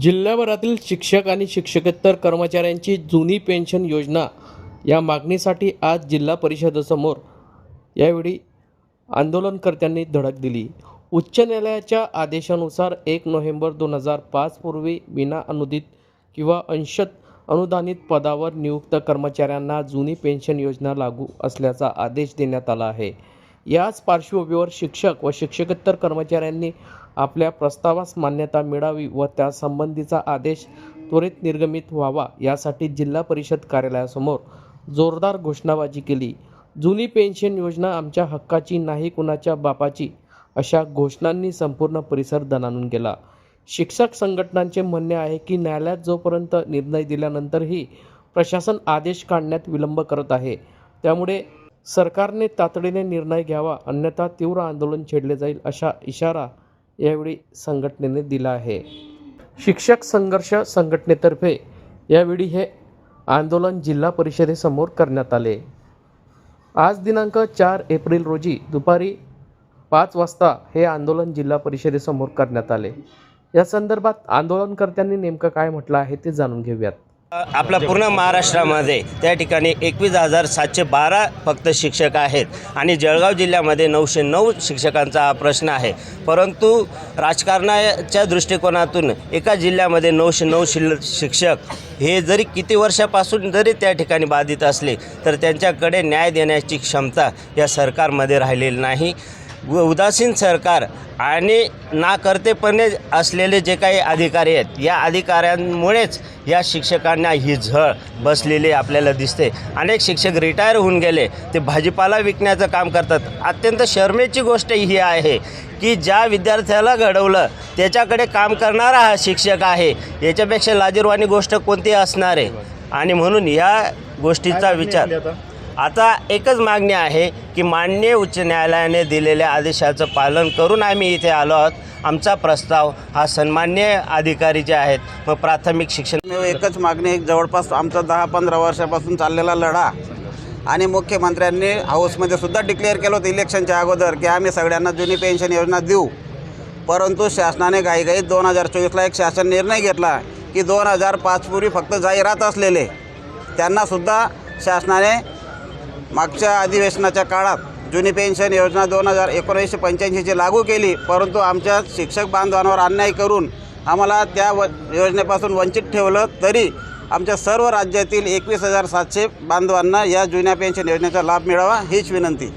जिल्ह्याभरातील शिक्षक आणि शिक्षकेतर कर्मचाऱ्यांची जुनी पेन्शन योजना या मागणीसाठी आज जिल्हा परिषदेसमोर यावेळी आंदोलनकर्त्यांनी धडक दिली. उच्च न्यायालयाच्या आदेशानुसार एक नोव्हेंबर दोन हजार पाच पूर्वी विना अनुदित किंवा अंशत अनुदानित पदावर नियुक्त कर्मचाऱ्यांना जुनी पेन्शन योजना लागू असल्याचा आदेश देण्यात आला आहे. याच पार्श्वभूमीवर शिक्षक व शिक्षकेतर कर्मचाऱ्यांनी आपल्या प्रस्तावास मान्यता मिळावी व त्यासंबंधीचा आदेश त्वरित निर्गमित व्हावा यासाठी जिल्हा परिषद कार्यालयासमोर जोरदार घोषणाबाजी केली. जुनी पेन्शन योजना आमच्या हक्काची नाही कुणाच्या बापाची अशा घोषणांनी संपूर्ण परिसर दणानून गेला. शिक्षक संघटनांचे म्हणणे आहे की न्यायालयात जोपर्यंत निर्णय दिल्यानंतरही प्रशासन आदेश काढण्यात विलंब करत आहे. त्यामुळे सरकारने तातडीने निर्णय घ्यावा अन्यथा तीव्र आंदोलन छेडले जाईल अशा इशारा यावेळी संघटनेने दिला आहे. शिक्षक संघर्ष संघटनेतर्फे यावेळी हे आंदोलन जिल्हा परिषदेसमोर करण्यात आले. आज दिनांक चार एप्रिल रोजी दुपारी पाच वाजता हे आंदोलन जिल्हा परिषदेसमोर करण्यात आले. या संदर्भात आंदोलनकर्त्यांनी नेमकं काय म्हटलं आहे ते जाणून घेऊयात. आपल्या पूर्ण महाराष्ट्रामध्ये त्या ठिकाणी एकवीस हजार सातशे बारा फक्त शिक्षक आहेत. आणि जळगाव जिल्ह्यामध्ये नऊशे नऊ शिक्षकांचा हा प्रश्न आहे. परंतु राजकारणाच्या दृष्टिकोनातून एका जिल्ह्यामध्ये नऊशे नऊ शिल शिक्षक हे जरी किती वर्षापासून जरी त्या ठिकाणी बाधित असले तर त्यांच्याकडे न्याय देण्याची क्षमता या सरकारमध्ये राहिलेली नाही. उदासीन सरकार आणि नाकर्तेपणे असलेले जे काही अधिकारी आहेत या अधिकाऱ्यांमुळेच या शिक्षकांना ही झळ बसलेली आपल्याला दिसते. अनेक शिक्षक रिटायर होऊन गेले ते भाजीपाला विकण्याचं काम करतात. अत्यंत शर्मेची गोष्ट ही आहे की ज्या विद्यार्थ्याला घडवलं त्याच्याकडे काम करणारा हा शिक्षक आहे. याच्यापेक्षा लाजीरवाणी गोष्ट कोणती असणार आहे? आणि म्हणून या गोष्टीचा विचार आता एकच मागणी आहे की माननीय उच्च न्यायालयाने दिलेल्या आदेशाचं पालन करून आम्ही इथे आलो आहोत. आमचा प्रस्ताव हा सन्मान्य अधिकारी जे आहेत मग प्राथमिक शिक्षण एकच मागणी एक जवळपास आमचा दहा पंधरा वर्षापासून चाललेला लढा आणि मुख्यमंत्र्यांनी हाऊसमध्ये सुद्धा डिक्लेअर केलं होतं इलेक्शनच्या अगोदर की आम्ही सगळ्यांना जुनी पेन्शन योजना देऊ. परंतु शासनाने घाईघाईत दोन हजार चोवीसला एक शासन निर्णय घेतला की दोन हजार पाचपूर्वी फक्त जाहिरात असलेले त्यांनासुद्धा शासनाने मागच्या अधिवेशनाच्या काळात जुनी पेन्शन योजना दोन हजार एकोणीसशे पंच्याऐंशीची लागू केली परंतु आमच्या शिक्षक बांधवांवर अन्याय करून आम्हाला त्या व योजनेपासून वंचित ठेवलं तरी आमच्या सर्व राज्यातील एकवीस हजार सातशे बांधवांना या जुन्या पेन्शन योजनेचा लाभ मिळावा हीच विनंती.